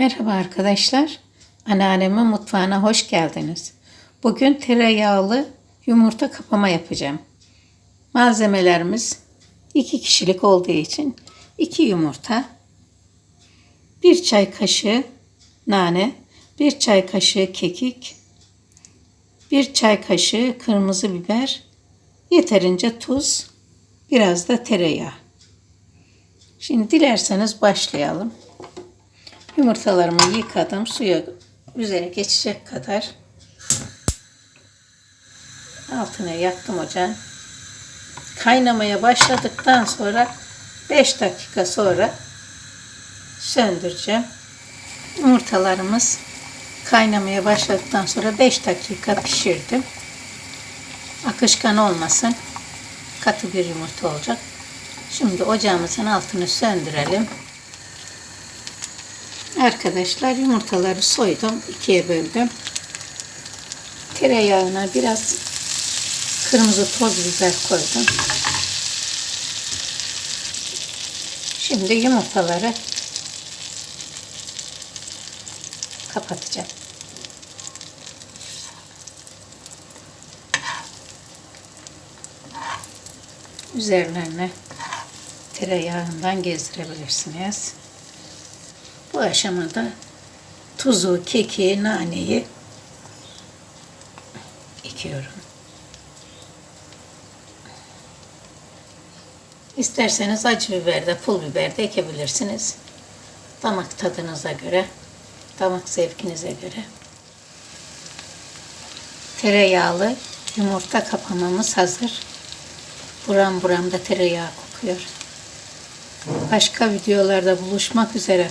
Merhaba arkadaşlar. Anneannemin mutfağına hoş geldiniz. Bugün tereyağlı yumurta kapama yapacağım. Malzemelerimiz 2 kişilik olduğu için 2 yumurta, 1 çay kaşığı nane, 1 çay kaşığı kekik, 1 çay kaşığı kırmızı biber, yeterince tuz, biraz da tereyağı. Şimdi dilerseniz başlayalım. Yumurtalarımı yıkadım. Suya üzerine geçecek kadar altına yaktım ocağın. Kaynamaya başladıktan sonra 5 dakika sonra söndüreceğim. Yumurtalarımız kaynamaya başladıktan sonra 5 dakika pişirdim. Akışkan olmasın. Katı bir yumurta olacak. Şimdi ocağımızın altını söndürelim. Arkadaşlar yumurtaları soydum. ikiye böldüm. Tereyağına biraz kırmızı toz biber koydum. Şimdi yumurtaları kapatacağım. Üzerlerine tereyağından gezdirebilirsiniz. Bu aşamada tuzu, keki, naneyi ekiyorum. İsterseniz acı biber de pul biber de ekebilirsiniz. Damak tadınıza göre, damak zevkinize göre. Tereyağlı yumurta kapamamız hazır. Buram buram da tereyağı kokuyor. Başka videolarda buluşmak üzere.